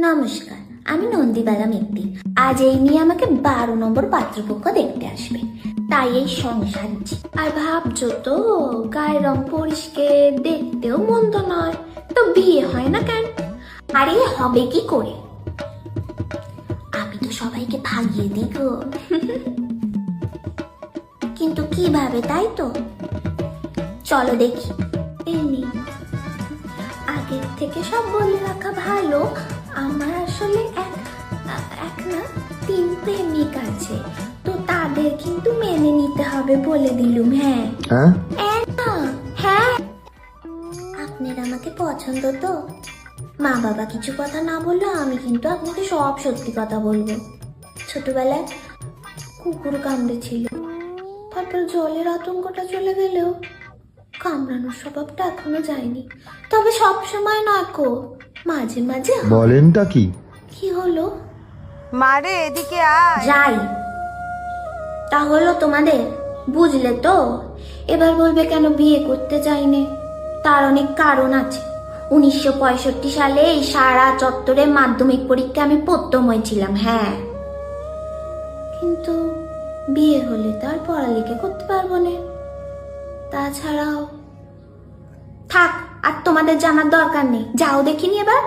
নমস্কার, আমি নন্দীবালা মিত্তি আজ এই নিয়ে আমাকে বারো নম্বর পাত্রপক্ষ দেখতে আসবে। তাই এই সংসার আর ভাবছ তো, গায়ের রং পরিষ্কার, দেখতেও মন্দ নয়। তো বিয়ে হয় না কেন? আরে হবে কি করে? আমি তো সবাইকে ভাগিয়ে দিই কিন্তু কীভাবে তাই তো? চলো দেখি। এই। আগের থেকে সব বলে রাখা ভালো। আমার আসলে এক এক না তিন প্রেমিক আছে। তো তাদের কিন্তু মেনে নিতে হবে বলে দিলুম হ্যাঁ। হ্যাঁ? হ্যাঁ। আপনার আমাকে পছন্দ তো? মা বাবা কিছু কথা না বললেও আমি কিন্তু আপনাকে সব সত্যি কথা বলব। ছোটবেলায় কুকুর কামড়েছিল। তারপর জলের আতঙ্কটা চলে গেলেও কামড়ানোর স্বভাবটা এখনও যায়নি। তবে সব সময় না কো। মাঝে মাঝে বলেনটা কি? কি হলো? মারে এদিকে আয়। যাই। তা হলো তোমাদের বুঝলে তো? এবার বলবে কেন বিয়ে করতে যাইনে তার অনেক কারণ আছে। উনিশশো পঁয়ষট্টি সালে এই সারা চত্বরে মাধ্যমিক পরীক্ষা আমি প্রথম হয়েছিলাম হ্যাঁ। কিন্তু বিয়ে হলে তার পড়ালেখা করতে পারব না। তাছাড়াও থাক আর তোমাদের জানার দরকার নেই। যাও দেখিনি এবার?